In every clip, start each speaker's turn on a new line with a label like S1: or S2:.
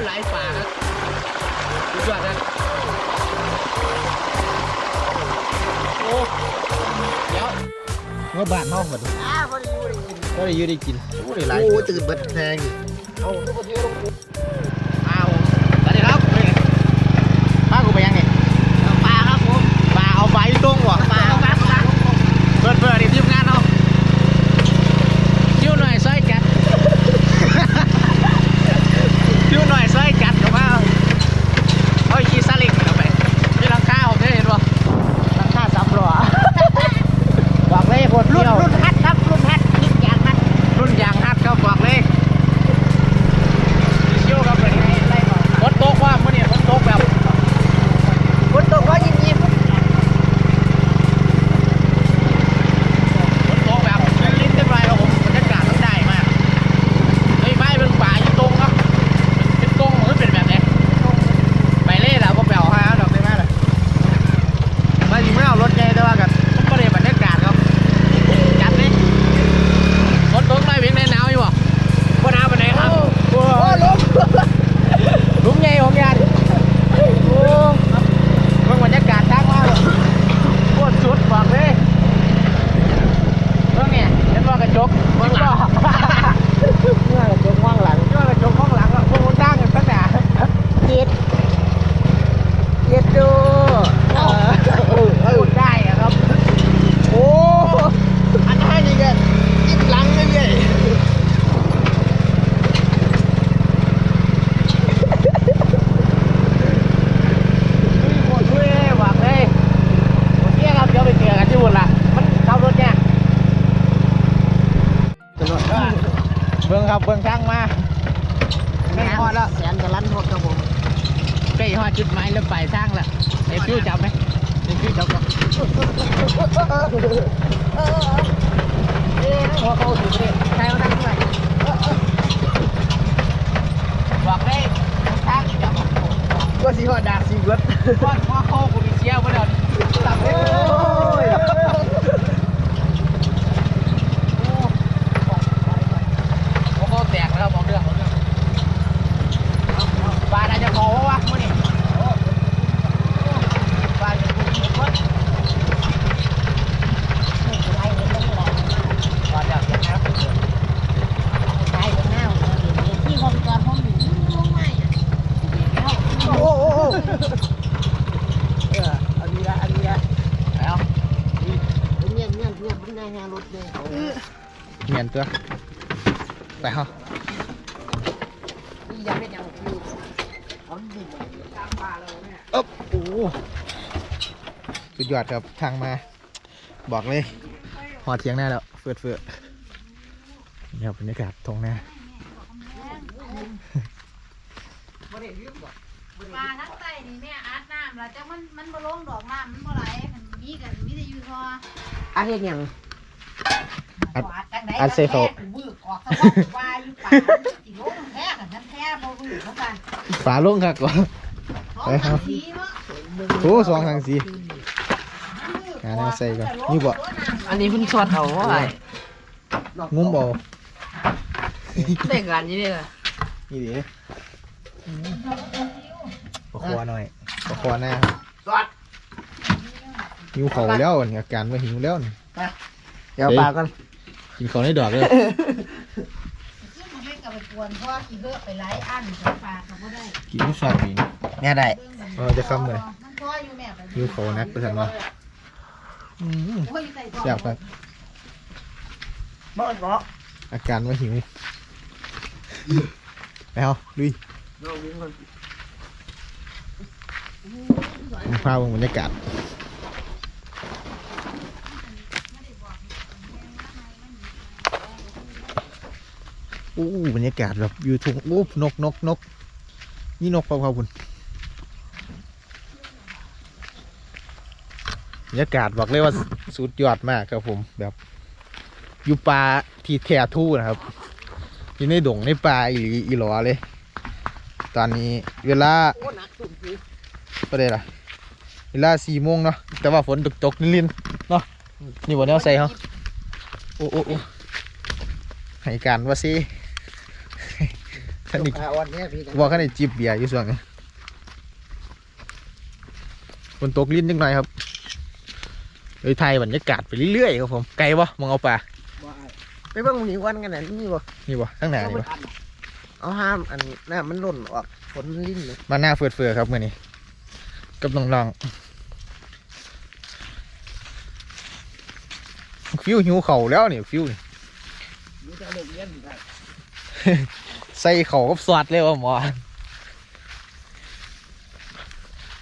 S1: ยหลายป่าครับสุดยอดนะโอ้เดี๋ยวเมื่อบ้านห้องก่อน
S2: อ้าพอดีอยู่ได้ยิน
S1: ก็ได้อยืได้กินโอ้ได้หลาย
S2: โอ้ตื่นเบิดแทง
S1: เอาทุกคนเที่ยวลง สีเบิด ก้อนข้อโค้กูมีเชี่ยวมาเดินจับเลย
S2: โอ้ย
S1: โอ้โหแตกแล้วมองเรื่องมองเรื่องปลาอาจจะพอวะมื่อนี้ปลาจะพูดเพิ่มปลาอยากจะนะครับ
S2: โอ้โหเอออันนี้ละอันนี้ละ
S1: แล้ว
S2: เงียบเงียบเงียบมันได้แฮรถเลย
S1: เงียนตัวไปเหรอ
S2: นี่ยังไม่ยังอยู่ เอาดิตามปลาเราเนี่ย
S1: อ๊บโอ้สุดยอดครับทางมา บอกเลยหอดเทียงหน้าแล้ว เฟือดเฟือดเนี่ยบรรยากาศตรงหน้า
S3: ปลาทั้งไตนี่แม่อาดน้ำแล้วจังมันมันบ่ลงดอกน้ำมันบ่ไหลมันมีกันมีแต่อยู่ทอ
S2: อันนี้ยัง
S1: อัด
S3: ขวาจังได๋
S1: อัดเซโฟ
S3: บึกออกสะวัดวา กันนั้นแท้บ่บึกเหมือนกัน
S1: ฝาลงครับก่อน
S3: ท้องทางสีเนาะ
S1: โอ้สองทางสีหาแนวใส่ก่อนนี่บ่
S2: อันนี้เพิ่งช็อตเอาว่าไง
S1: งุ้มเบา
S2: ได้งานนี้เลย
S1: นี่ดิปะคอหน่อยปะคอหน้า
S2: สวัสด
S1: หิวเขาแล้วนี่อาการว่าหิวแล้วนี่
S2: เดี๋ยวปลากัน
S1: กินเขาในดอกเลย
S3: ซึ่ งมันไม่กับไปกวนเพราะว่าขี้เหือะไปหลายอันกับปลาก็บ่ได้
S1: กินไม่ชอบกิน
S2: เนี่ยได้
S3: เบิ่งมัน
S1: เออจะคำเลย
S3: มันพออยู่แม่ไป
S1: หิวเขานักไปสันว่าอืม
S3: โอ้ยใส่ท้อง
S1: แซ่บครับ
S2: บ่บ่
S1: อาการว่าหิวไปเอาลุยผมพาเบิ่งบรรยากาศ อู้บรรยากาศแบบอยู่ทุ่งอู้นกนกนกนี่นกเปล่าๆคุณบรรยากาศบอกเลยว่าสุดยอดมากครับผมแบบอยู่ป่าที่แท้ทู่นะครับอยู่ในดงในป่าอีลอีหลอเลย ตอนนี้เวลาก็ได้ละเวลาสี่โมงเนาะแต่ว่าฝนตกตกๆลินๆเนาะนี่วันนี้เอาใส่เขาโอ้โอ้โอ้ให้การว่าสิ ขันอีก
S2: อ่อนเนี่ยพี่
S1: ว่าขันอีกจิบเบียร์อยู่ส่วนนี้ฝนตกลิ้นนิดหน่อยครับเลยไทยบรรยากาศไปเรื่อยๆครับผม ไกลปะมองเอาป่า
S2: ไปเบิ่งหนีวันกันน่ะนี่บ่
S1: นี่ปะตั้งหนานี่ปะ
S2: เอาห้ามอันน้ำมันหล่นออกฝนมันลิ้นเลย
S1: มาหน้าเฟือๆครับมื่อนี้กับน้องๆฟิวหิวเข่าวแล้วนี่ฟิวนี่
S2: อยู่แต่เด็กเรียนได้
S1: ใส่เข่าวกับสวัดเลยว่ะหมอ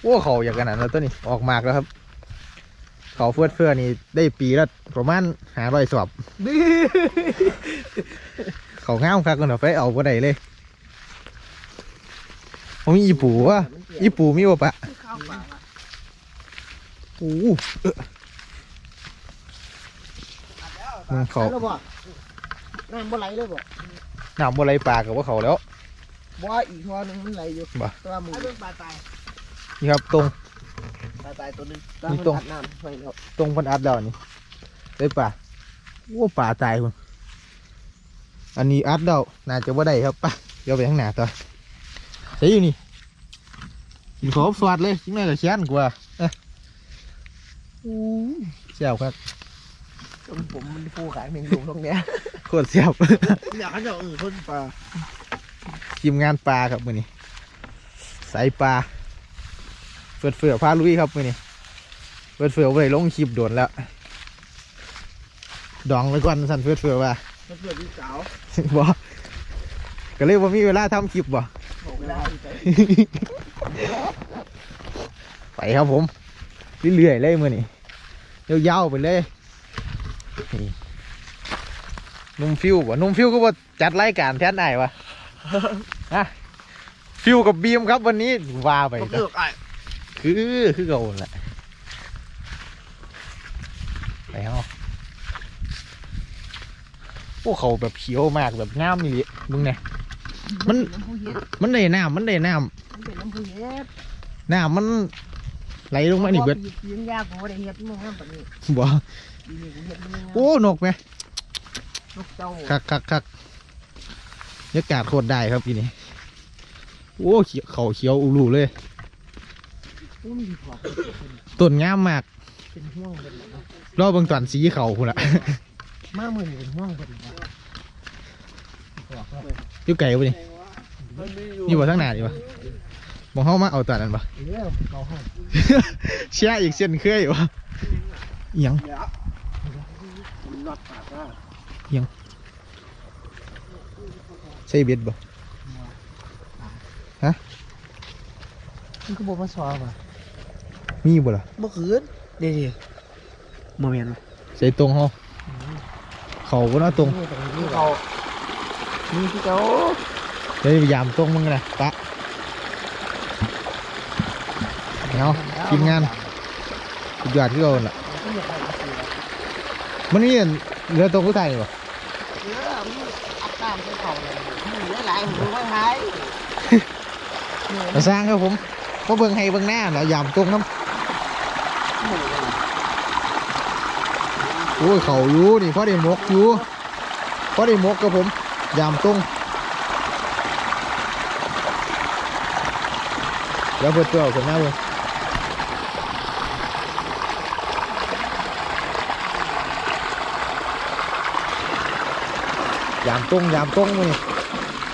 S1: โอ้เข่าอย่างกันนั้นแล้วตัวนี้ออกมากแล้วครับ เข่าเฟือเฟือๆนี่ได้ปีละประมาณหาร้อยสอบเขาง่ามคักกันเนาะไปเอาบ่ได้เลยผมมีอีปูวะอีปูมีวะปะ
S2: ข้าวเปล่าอะ
S1: โอ้โหเอออืมเขา
S2: แล้วบ่น้ำบ่ไหลเลยบ่
S1: ห นามบ่ไรปลากับว่าเขาแล้ว
S2: บ่อีกทอนึงมันไหลอยู่
S1: บ่
S2: ตัวมือเบิ่งปลาตาย
S1: นี่ครับตรง
S2: ปลาตายตัวนึง
S1: มีตรง
S2: อัดน้ำไว้แล้ว
S1: ตรงพันอัดแล้วนี่ได้ปลาโอ้ปลาตายคุณอันนี้อัดแล้วน่าจะว่าได้ครับไปเดี๋ยวไปข้างหน้าต่อใช่อยู่นี่กินขอบสวัสดเลยจิ้งเลยกับเชียนกว่าเอ้ยอู้เสียบครับ
S2: จนผมมันฟูขายเมงดุงตรงเนี้ย
S1: โค ตรเสียบ
S2: อยากให้เจ้าอื่นคนปลา
S1: ทีมงานปลาครับมือนี้สายปลาเฟื่อเฟื่อพาลุยครับมือนี้เฟื่อเฟื่อไปลงคลิปโดนแล้ว ดองไว้ก่อนสั่นเฟื่อเฟื่อว่า
S2: เพื่อนพี่สาว
S1: บ่ก็เลยว่ามีเวลาทำคลิปบ่
S2: บอกได้ไป
S1: ไปครับผม เรื่อยๆเลยมือนี้ยาวๆไปเลยนี่ นุ่มฟิวบ่นุ่มฟิวก็ว่าจัดรายการแทนไอ้ายวะฮะฟิวกับบีมครับวันนี้ว่าไป
S2: ผม
S1: ซะ
S2: เลือกไอ้
S1: คือคือเก่าแหละไปเฮาโอ้เขาแบบเขียวมากแบบงามนี่มึงเนี่ยมัน
S2: น้ำผู้เฮ็ด
S1: มันได้น้ำมันได้น้
S2: มันเป็นน้ำผู้เฮ็ดำ
S1: น้ำมันไหลลงมานี่เบิด
S2: ปีปีนยากผมบ่ได้เฮ็ดมึงห้ามปานนี้
S1: บ่
S2: ปีนี้กูเฮ็ดมึงงาม
S1: โอ้นกไหม
S2: นกเจ้า
S1: คักคักคักบรรยากาศโคตรได้ครับทีนี้ โอ้เขียวเขาเขียวอุลูเลย
S2: กูมีขอบ
S1: ต้นงามมาก
S2: เป็นห่วงเป็นแบบว่า
S1: รอบเบางตอนสีเขาคุณละ
S2: มามือนี่เป็นห่วงเป็นแบบว่า
S1: อยู่ไกลปะนี่อยู่บ่ทั้งหนาดีปะมองเข้ามาเอาตอนนั้นปะ
S2: เออเขาห้อง
S1: เชี่ยอีกเส้นเคยวะอิหยัง
S2: น็อตปากว่า
S1: ใช่เบ็ดบ่
S2: มันก็บอกว่าซอว่ะ
S1: มีบ่ล่ะ
S2: เมื่อคืนเดี๋ยวโมเมนต์
S1: ใส่ตรงเฮาเขาก็น่าตรง
S2: นี่ตรงนี้เขานี่ที่เขา
S1: เดี๋ยวพยายามตรงมึงนะปะเอาทีมงานสุดยอดที่เราล่ะ
S2: ก็อยากได้สิ
S1: มันนี่ เรือตรงผู้ไทยนี่บ่
S2: เออมีอัดตามที่เขาเลยมีหลายๆผมว่าหาย
S1: มาสร้างครับผมก็เบิ่งให้เบิ่งหน้าแล้วยามตรงน้ำโอ้ยเขาอยู่นี่พอได้หมกอยู่พอได้หมกกับผมยามตรงเดี๋ยวเปิดตัวเอาขึ้นมาเบิ่ง ยามตรงยามตรงมือ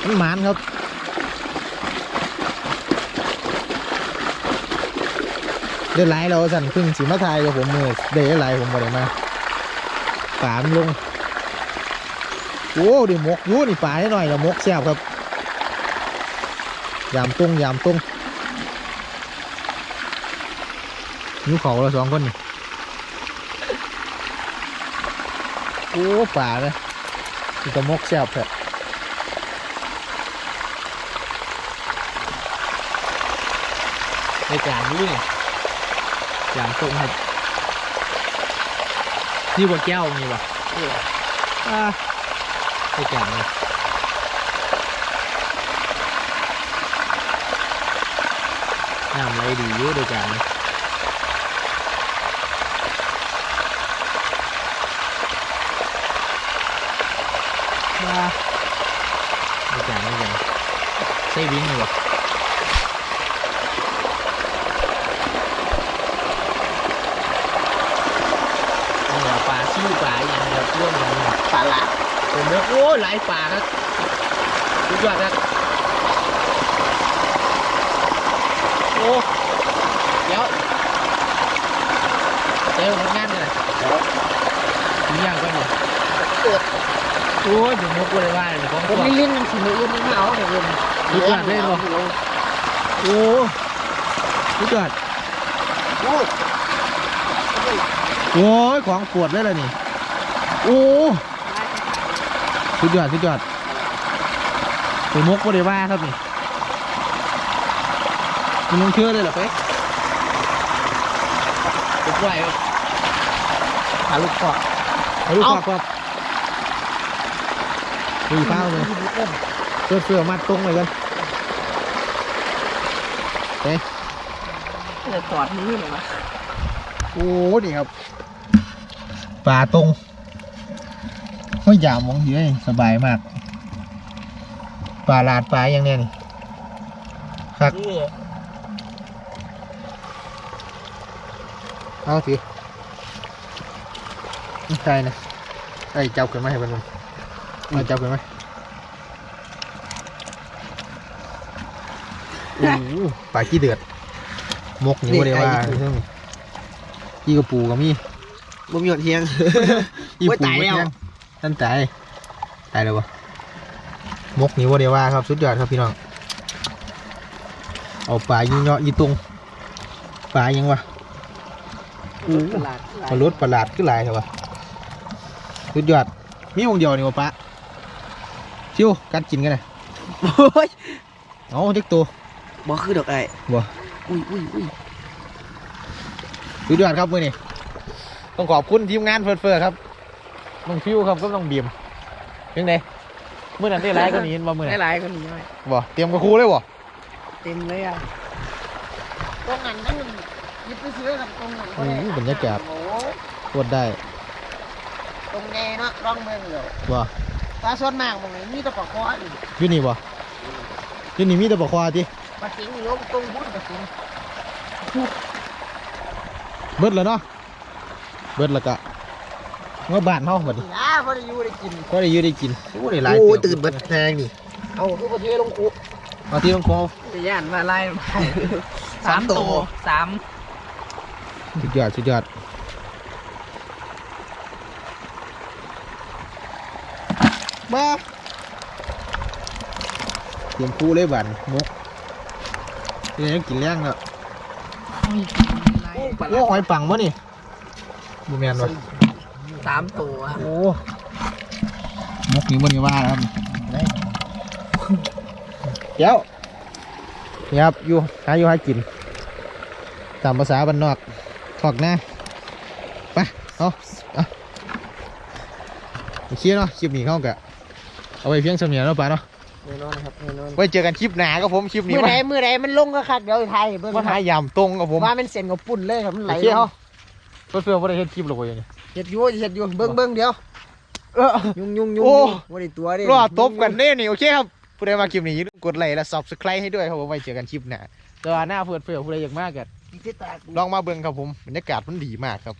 S1: มันหมานครับได้หลเราสั่นพึ่งสีมาทายกับผมมือได้หลผมบ่ได้มาปามลงโอ้ดิมกยูนี่ปลาให้หน่อยละมกแซ่บครับ ยามตรงยามตรงนิ้วเขาเราสองคนนี่โอ้ปลาเลย นี่ก็มกแซ่บแท้ในการนี้นี่อย่างตรงครับนี่บ่แก้วมีบ่อ่าไปแก่เลยน้ำไหลดีอยู่ด้วยกันว้าด้วย กันด้วยกัน
S4: ใช่วิ่งเลยวะนี่แหละปลาซิ่วปลาอย่างเดียวร่วมกันนี่
S2: ปลาละ
S4: ผมเลือโอ้หลายปลาครับสุดยอดครับโอ้เดี๋ยวเจ้าทำงานกันเลยถึงยังก็เนี่ย โอ้ยถึงมุกเลยว่าเลยของ
S2: ผ
S4: ตัว
S2: มนี่ลิ้นมันสิมืออื่นไม่เอาแต่เงิน
S4: สุดยอดเลยบ่โอ้สุดยอด
S2: โอ้ย
S1: โอ้ยของปวดเลยล่ะนี่โอ้สุดยอดสุดยอดตัวมกบ่ได้ว่าครับนี่มันลงเชื่อเลยเหรอเป๊ะ
S4: สุดยอดครับ
S1: หาลูกคอหาลูกคอครับ ดูข้าเลยเสื้อเสื้อมัดตรงเลยกันเอ๊ะ
S2: จะตอดมือเลยวะ
S1: โอ้นี่ครับปลาตรงห้อยยามมองเยอะสบายมากปลาลาดปลาอย่างเนี้ยนี่ครับเอาสิไม่ใช่นะไอ้เจ้าขึ้นมาให้เพื่อน เอาเจ้าขึ้นมาโอ้โหปลาขี้เดือด มกนี่ว่าได้ว่าเรื่องขี้กระปูก็มี
S2: บ่มีหยดเทียง
S1: อี
S2: โอ้ย
S1: ปู
S2: ตายแล้ว
S1: ไม่งนั่นตายตายแล้ววะมกนี่ว่าได้ว่าครับสุดยอดครับพี่น้อง เอาปลายิงเนาะยีตรงปลายังวะ
S2: ตลาด
S1: ปลารสประหลาดขึ้นหลายครับวะสุดยอดมีวงเดียวนี่วะปะ ชิวกัดกินกันนะ
S2: โอ้ย
S1: เอาเด็กตัว
S2: บ่คือดอกไอ้
S1: บ่
S2: อุ้ยอุ้ยอุ้ย
S1: สุดยอดครับมือนี่ต้องขอบคุณทีมงานเฟิร์เฟอร์ครับน้องฟิวครับก็น้องบีมยังไงมื่อนั้นได้ร้ายก็นี้บ่มื่อ
S2: ได้
S1: นั้น
S2: หลายคนนี้ไหม
S1: บ่เตรียมกระคูเลยบ่
S2: เต็มเลยอะตรงนั้นนั่นยิบไปซื้อกันตรงนั้น
S1: โอ้โหบรรยากาศ
S2: โอ้
S1: ปวดได้
S2: ตรงแง่เนาะร่องเมืองเดียว
S1: บ่
S2: ตาส่วนมากมองไหนมีแต่ปลาคออยู่
S1: อยู่นี่บ่อยู่นี่มีแต่ปลาควาติ
S2: ปลาสิงลงตรงบุ้นปลาสิง
S1: เบิดแล้วเนาะเบิดแล้วก็เมื่อบ้านเฮาบัดนี้
S2: อ่าพอได้อยู่ได้กิน
S1: ก็ได้อยู่ได้กินโอ้ได้หลาย
S2: โอ้ย
S1: เติ
S2: ตื่
S1: บ
S2: นเบิดแทงนี่เอาคือประเทศลงคุ
S1: เอาที่ต้องขอ
S2: จะย่านมาไล่ สามตัวสาม
S1: สุดยอดสุดยอด มาเตรียมคู่เลยบันมกนี่ยังกินแรงแล้ว
S2: ปลา
S1: โอ้หอยปังวะนี่บูแมนวะ
S2: สามตัว
S1: โอ้มกนี่บนนี้ว่าแล้วครับเดี๋ยวนี่ครับอยู่หาอยู่หากิน ตามภาษาบ้านนอกถอกหน้าไปเอาเอาโอเคเนาะคลิปนี้เข้ากะ เอาไว้เพียงสำเนียงแล้วป่ะเนาะ
S2: แน่นอนครับแน่นอน
S1: ไว้เจอกันคลิปหน้าครับผมคลิปนี้
S2: มือ
S1: มา
S2: ใดมือใดมันลงก็คักเดี๋ยวไทยเบิ่ง
S1: มาหายามตรงกับผม
S2: ว่ามันเส้นกับปุ่นเลยครับมันไหล
S1: โอเคเขาเพื่อนเพื่อนว่าได้เห็นคลิปหรอกวะอย่างนี้
S2: เห็ดอยู่เห็ดอยู่เบิ่งเบิ่งเดี๋ยว
S1: เออ
S2: ยุ่งยุ่งยุ่ง
S1: โอ้
S2: ว่าได้ตัวเด้
S1: รอตบกันเน่นี่โอเคครับผู้ใดมาคลิปนี้อย่าลืมกดไลค์และ subscribe ให้ด้วยครับผมไว้เจอกันคลิปหน้าแต่ว่าหน้าเพื่อนเพื่อนผู้ใดอยากมากกัน
S2: ที่ตากู
S1: ลองมาเบิ่งครับผมบรรยากาศมันดีมากครับ